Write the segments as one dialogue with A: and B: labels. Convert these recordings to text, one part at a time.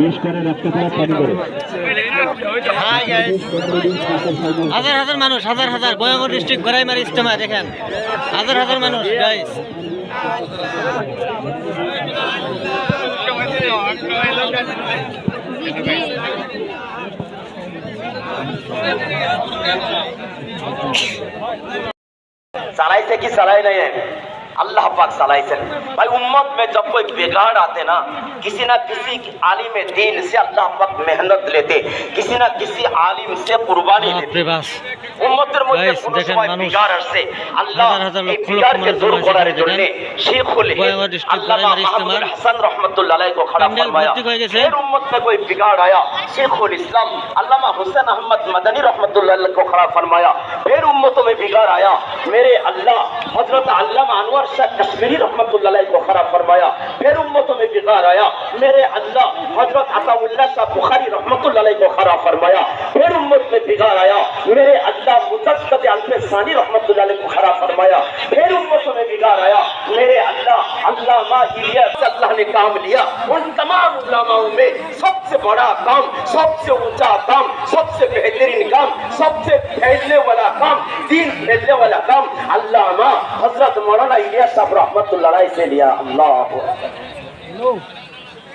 A: বিশ করে পানি করে।
B: হাজার হাজার মানুষ হাজার হাজার। বয়ঙ্গ ডিস্ট্রিক্ট ঘোড়াইমারি ইস্তেমা দেখেন। হাজার হাজার মানুষ গাইস
C: চালাইছে কি চালাই নাই अल्लाह पाक चलाइसन भाई उम्मत में जब कोई बिगाड़ आते ना किसी ना किसी आलिम दीन से अल्लाह पाक मेहनत लेते किसी ना किसी आलिम से कुर्बानी
B: বাপরে
C: लेते
B: বাস
C: উম্মতের মধ্যে
B: Guys,
C: কোন
B: দেখেন
C: সময়
B: মানুষ
C: বিগাড় আসছে আল্লাহ
B: হাজার হাজার
C: এই
B: লক্ষ লক্ষ
C: বিগাড়কে
B: মানুষ
C: দূর
B: জমা
C: করার
B: হয়েছে,
C: জন্য
B: দেখেন।
C: শেখুল
B: বয়াঙ্গর district
C: अल्लामा
B: गढ़ाई
C: महमूद
B: इस्तेमाल।
C: हसन रहमतुल्लाह अलैह को खड़ा
B: पंडित
C: फरमाया
B: भर्ती हो गए थे।
C: फिर उम्मत में कोई बिगाड़ आया शेखुल इस्लाम अल्लामा हुसैन अहमद मदनी रहमतुल्लाह अलैह को खड़ा फरमाया پھر امتوں میں بگار آیا۔ میرے اللہ، حضرت اللہ معنور شاہ کشمیری رحمت اللہ علیہ کو خراب فرمایا۔ پھر امتوں میں بگار آیا۔ میرے اللہ، حضرت عطا اللہ شاہ بخاری رحمت اللہ علیہ کو خراب فرمایا۔ پھر امت میں بگار آیا۔ میرے اللہ مدقت علم ثانی رحمت اللہ علیہ کو خراب فرمایا۔ پھر امتوں میں بگار آیا۔ میرے اللہ، علامہ ہلیت اللہ نے کام لیا۔ ان تمام علماؤں میں سب سے بڑا کام، سب سے اونچا کام، سب बेहतरीन काम सबसे फैलने वाला काम दीन फैलने वाला काम अल्लामा हजरत मौलाना इलियास साहब रहमतुल्लाह अलैह से लिया अल्लाह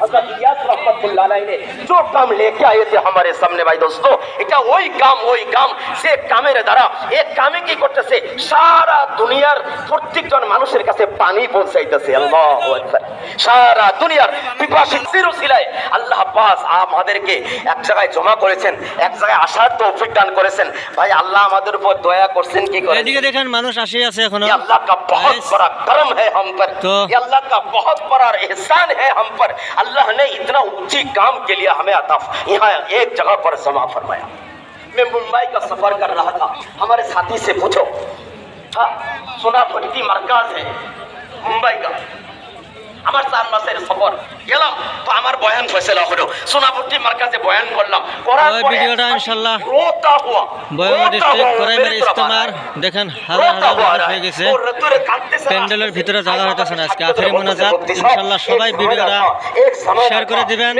C: हजरत इलियास रहमतुल्लाह अलैह ने जो काम लेके आए थे हमारे सामने भाई दोस्तों এটা ওই কাম ওই কাম সে কামের দ্বারা এক কামে কি করতেছে সারা দুনিয়ার প্রত্যেকজন মানুষের কাছে পানি পৌঁছাইতেছে আল্লাহু আকবার সারা দুনিয়ার পিপাসী সিরুসিলায় আল্লাহ পাস আমাদেরকে এক জায়গায় জমা করেছেন এক জায়গায় আসার তৌফিক দান করেছেন ভাই আল্লাহ আমাদের উপর দয়া করছেন কি করে
B: এদিকে দেখেন মানুষ আসে আছে এখনো
C: ये अल्लाह का बहुत
B: Guys,
C: बड़ा करम है हम पर
B: तो-
C: ये अल्लाह का बहुत बड़ा اللہ نے اتنا اونچی کام کے لیے ہمیں عطا یہاں ایک جگہ پر سما فرمایا۔ میں ممبئی کا سفر کر رہا تھا۔ ہمارے ساتھی سے پوچھو۔ ہاں سنا بھٹی مرکز ہے ممبئی کا۔ আমার চার মাসের সফর গেলাম তো আমার বয়ান ফয়সলা হলো সোনাপট্টি মার্কাজে বয়ান করলাম করার
B: ওই
C: পরে
B: ভিডিওটা
C: এক
B: ইনশাল্লাহ
C: রোতা হুয়া
B: বয়াঙ্গর
C: রোতা
B: ডিস্ট্রিক্ট
C: হুয়া,
B: গড়াইমারি
C: মেরে तरफ आ
B: ইজতেমার
C: रहा है।
B: দেখেন হাজার হাজার মানুষ হয়ে গেছে প্যান্ডেলের ভিতরে জায়গা হইতেছে না আজকে আখেরি মোনাজাত ইনশাল্লাহ সবাই ভিডিওটা শেয়ার করে দিবেন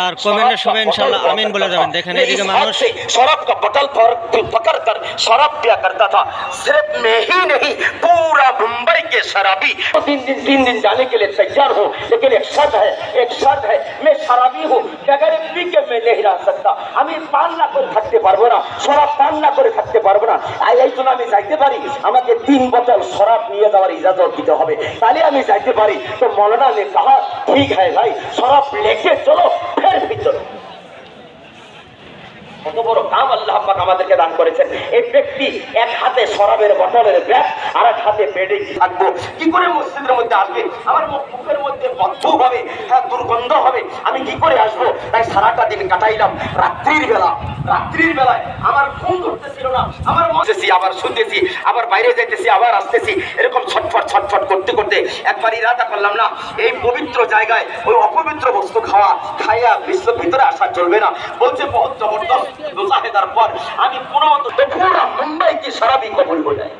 B: আর কমেন্টে সবাই ইনশাল্লাহ আমিন বলে যাবেন দেখেন এদিকে মানুষ
C: शराब का बोतल पर पकड़ कर शराब पिया करता था सिर्फ मैं ही नहीं पूरा मुंबई के शराबी तीन दिन तीन दिन जाने के लिए तैयार हूँ लेकिन एक शर्त है एक शर्त है मैं शराबी हूँ बगैर पी के मैं नहीं रह सकता আমি পান না করে থাকতে পারবো না শরাব পান না করে থাকতে পারবো না আর এই জন্য আমি যাইতে পারি আমাকে তিন বোতল শরাব নিয়ে যাওয়ার ইজাজত দিতে হবে তাহলে আমি যাইতে পারি তো মৌলানা ने कहा ठीक है भाई शराब लेके चलो फिर भी चलो কত বড় কাম আল্লাহ আমাদেরকে দান করেছেন। এই ব্যক্তি এক হাতে বটলের ব্যাগ আর এক হাতে বেডে থাকব? কি করে মসজিদের মধ্যে আসবে? আমার মুখের মধ্যে বদ্ধ হবে হ্যাঁ দুর্গন্ধ হবে। আমি কি করে আসব? তাই সারাটা দিন কাটাইলাম রাত্রির বেলা। রাত্রির বেলায় আমার ঘুম ধরতেছিল না। আমার মজেছি আবার শুনতেছি, আবার বাইরে যাইতেছি, আবার আসতেছি। এরকম ছটফট ছটফট করতে করতে একবার ইরাদা করলাম না। এই পবিত্র জায়গায় ওই অপবিত্র বস্তু খাওয়া খাইয়া বিশ্ব ভিতরে আসা চলবে না বলছে বহুত জবরদস্ত মুজাহিদার পর আমি কোনো মতো তো পুরা মুম্বাই की शराबी कबूल हो जाए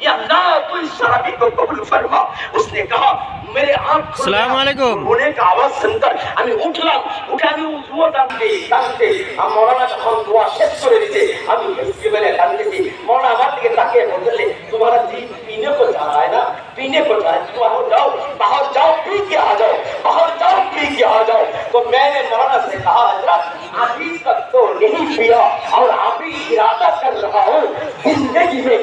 C: या अल्लाह तू इस शराबी को कबूल फरमा उसने कहा मेरे आंख खुल गया।
B: अस्सलाम वालेकुम।
C: होने का आवाज सुनकर আমি উঠলাম উঠে আমি উঠবো টানতে টানতে আর মৌলানা যখন দোয়া শেষ করে দিতে আমি হেসে বেড়ে টানতেছি মৌলানা আমার দিকে তাকিয়ে বললে তোমারা जी पीने को जा रहा है ना पीने को जा रहा है तुम बाहर जाओ बाहर जाओ पी के आ जाओ बाहर जाओ بھی کیا جاؤ تو میں نے مولانا سے کہا حضرت ابھی تک تو نہیں پیا اور ابھی ارادہ کر رہا ہوں، زندگی میں